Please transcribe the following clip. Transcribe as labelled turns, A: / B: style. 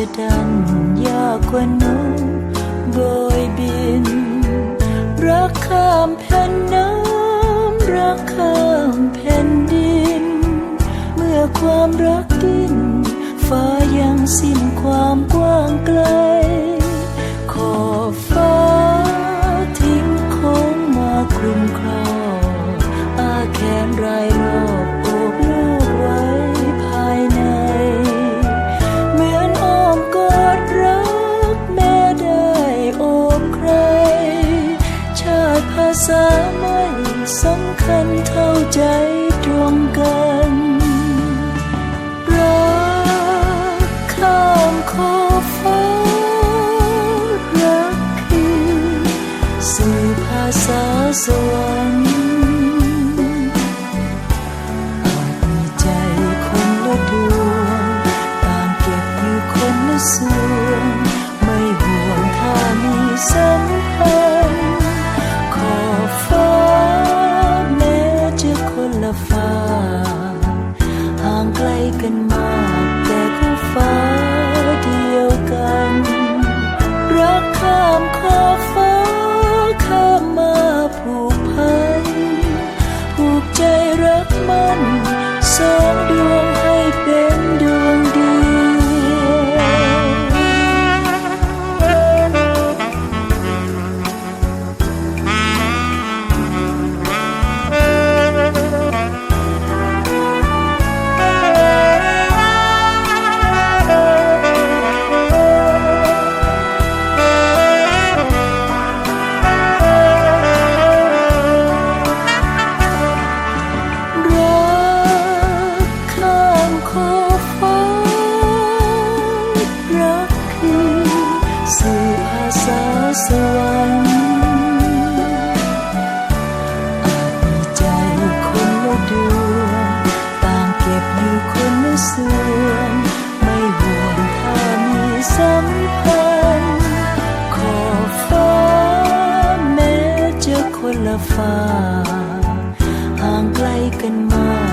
A: จะดันยากกว่าน้องโบยบิน รักข้ามแผ่นน้ำรักข้ามแผ่นดิน เมื่อความรักดิ้นฟ้ายังสิ้นความกว้างไกล ขอฟ้าทิ้งคงมาคลุมคลออาแขนรายร ษาไม่สำคัญเท่าใจตรงกัน รักข้ามขอบฟ้ารักคือสื่อภาษาสวรรค์ ฟ้า ห่างไกลกันมากแต่ก็ฟ้าเดียวกัน รักข้ามขอบฟ้าข้ามมาผูกพันผูกใจรักมันสองดวง อาษาสวรรค์อาจมีใจคนละดวงต่างเก็บอยู่คนละส่วนไม่ห่วงถ้ามีสัมพันธ์ขอบฟ้าแม้จะคนละฟ้าห่างไกลกันมา